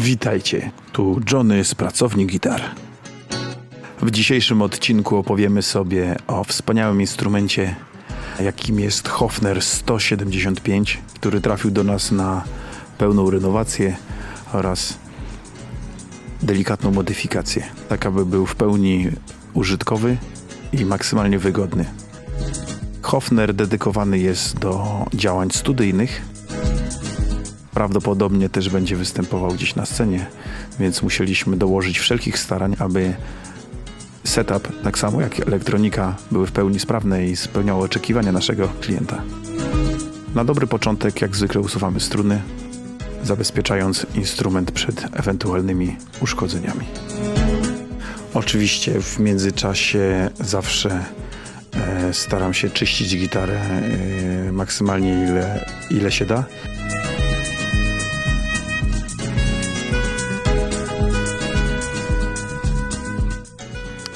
Witajcie, tu Johnny z Pracownik Gitar. W dzisiejszym odcinku opowiemy sobie o wspaniałym instrumencie, jakim jest Hofner 175, który trafił do nas na pełną renowację oraz delikatną modyfikację, tak aby był w pełni użytkowy i maksymalnie wygodny. Hofner dedykowany jest do działań studyjnych, prawdopodobnie też będzie występował gdzieś na scenie, więc musieliśmy dołożyć wszelkich starań, aby setup, tak samo jak elektronika, były w pełni sprawne i spełniały oczekiwania naszego klienta. Na dobry początek, jak zwykle, usuwamy struny, zabezpieczając instrument przed ewentualnymi uszkodzeniami. Oczywiście w międzyczasie zawsze e, staram się czyścić gitarę e, maksymalnie ile, ile się da.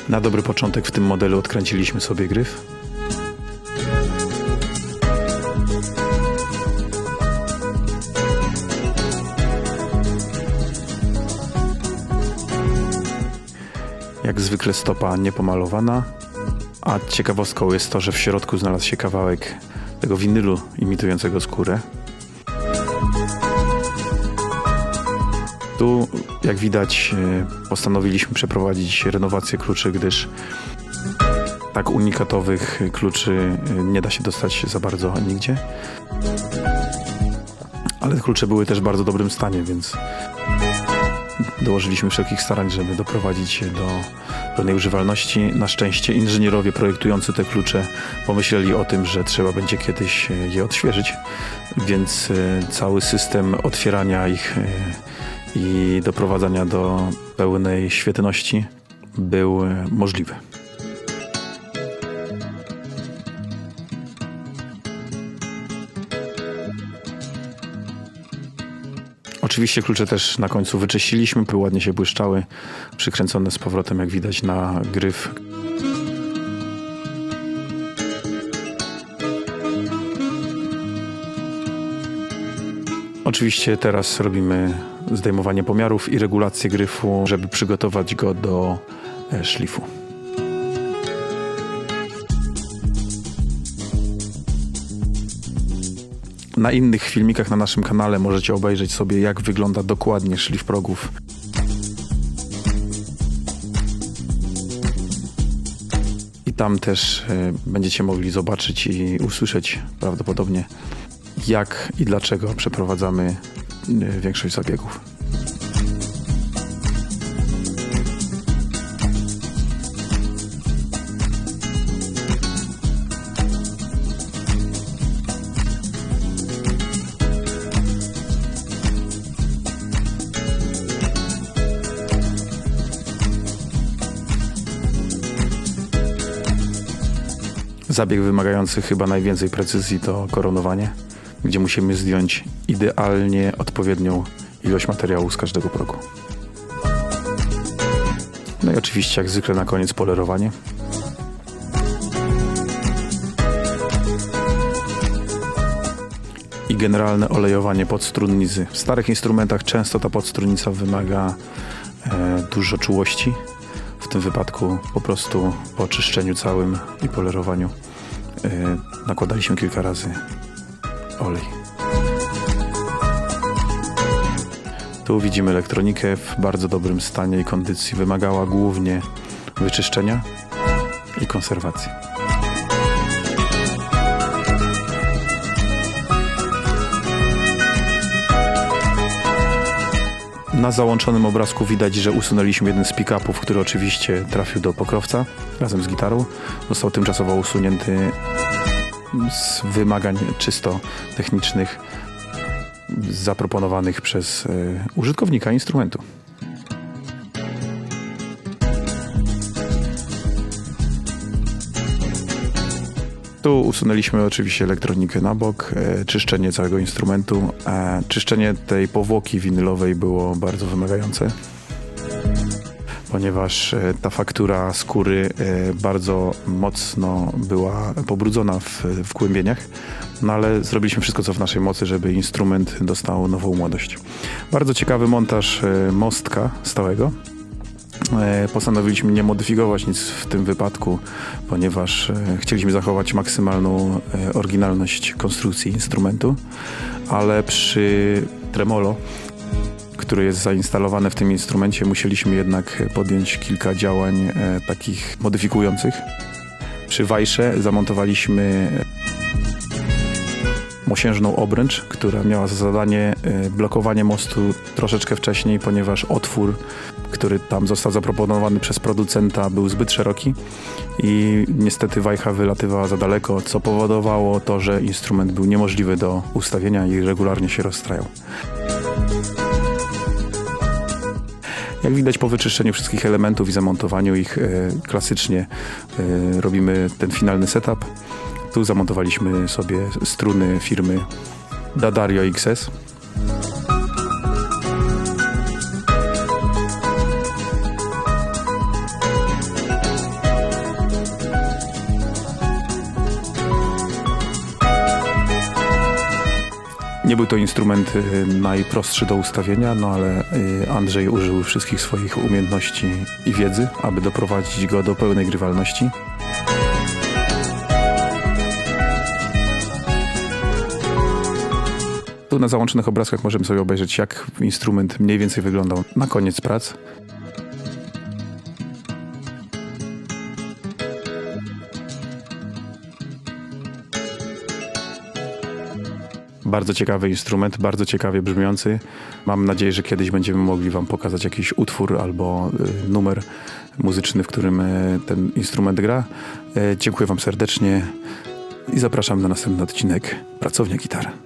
Na dobry początek w tym modelu odkręciliśmy sobie gryf. Jak zwykle stopa niepomalowana, a ciekawostką jest to, że w środku znalazł się kawałek tego winylu imitującego skórę. Tu, jak widać, e, postanowiliśmy przeprowadzić renowację kluczy, gdyż tak unikatowych kluczy e, nie da się dostać za bardzo nigdzie. Ale klucze były też w bardzo dobrym stanie, więc dołożyliśmy wszelkich starań, żeby doprowadzić je do pełnej używalności. Na szczęście inżynierowie projektujący te klucze pomyśleli o tym, że trzeba będzie kiedyś e, je odświeżyć, więc cały system otwierania ich i doprowadzania do pełnej świetności był możliwy. Oczywiście klucze też na końcu wyczyściliśmy, ładnie się błyszczały, przykręcone z powrotem, jak widać, na gryf. Oczywiście teraz robimy zdejmowanie pomiarów i regulację gryfu, żeby przygotować go do e, szlifu. Na innych filmikach na naszym kanale możecie obejrzeć sobie, jak wygląda dokładnie szlif progów. I tam też e, będziecie mogli zobaczyć i usłyszeć prawdopodobnie, jak i dlaczego przeprowadzamy większość zabiegów. Zabieg wymagający chyba najwięcej precyzji to koronowanie, gdzie musimy zdjąć idealnie odpowiednią ilość materiału z każdego progu. No i oczywiście jak zwykle na koniec polerowanie. I generalne olejowanie podstrunnicy. W starych instrumentach często ta podstrunnica wymaga e, dużo czułości. W tym wypadku po prostu po oczyszczeniu całym i polerowaniu e, nakładaliśmy kilka razy olej. Tu widzimy elektronikę w bardzo dobrym stanie i kondycji. Wymagała głównie wyczyszczenia i konserwacji. Na załączonym obrazku widać, że usunęliśmy jeden z pick-upów, który oczywiście trafił do pokrowca razem z gitarą. Został tymczasowo usunięty z wymagań czysto technicznych zaproponowanych przez e, użytkownika instrumentu. Tu usunęliśmy oczywiście elektronikę na bok, e, czyszczenie całego instrumentu. E, czyszczenie tej powłoki winylowej było bardzo wymagające, ponieważ e, ta faktura skóry e, bardzo mocno była pobrudzona w, w kłębieniach. no ale zrobiliśmy wszystko, co w naszej mocy, żeby instrument dostał nową młodość. Bardzo ciekawy montaż e, mostka stałego. Postanowiliśmy nie modyfikować nic w tym wypadku, ponieważ chcieliśmy zachować maksymalną oryginalność konstrukcji instrumentu, ale przy tremolo, który jest zainstalowany w tym instrumencie, musieliśmy jednak podjąć kilka działań e, takich modyfikujących. Przy wajsze zamontowaliśmy mosiężną obręcz, która miała za zadanie e, blokowanie mostu troszeczkę wcześniej, ponieważ otwór, który tam został zaproponowany przez producenta, był zbyt szeroki i niestety wajcha wylatywała za daleko, co powodowało to, że instrument był niemożliwy do ustawienia i regularnie się rozstrajał. Jak widać po wyczyszczeniu wszystkich elementów i zamontowaniu ich e, klasycznie e, robimy ten finalny setup. Tu zamontowaliśmy sobie struny firmy Dadario XS. Nie był to instrument y, najprostszy do ustawienia, no ale y, Andrzej użył wszystkich swoich umiejętności i wiedzy, aby doprowadzić go do pełnej grywalności. Tu na załączonych obrazkach możemy sobie obejrzeć, jak instrument mniej więcej wyglądał na koniec prac. Bardzo ciekawy instrument, bardzo ciekawie brzmiący. Mam nadzieję, że kiedyś będziemy mogli Wam pokazać jakiś utwór albo y, numer muzyczny, w którym y, ten instrument gra. Y, Dziękuję Wam serdecznie i zapraszam na następny odcinek Pracownia Gitar.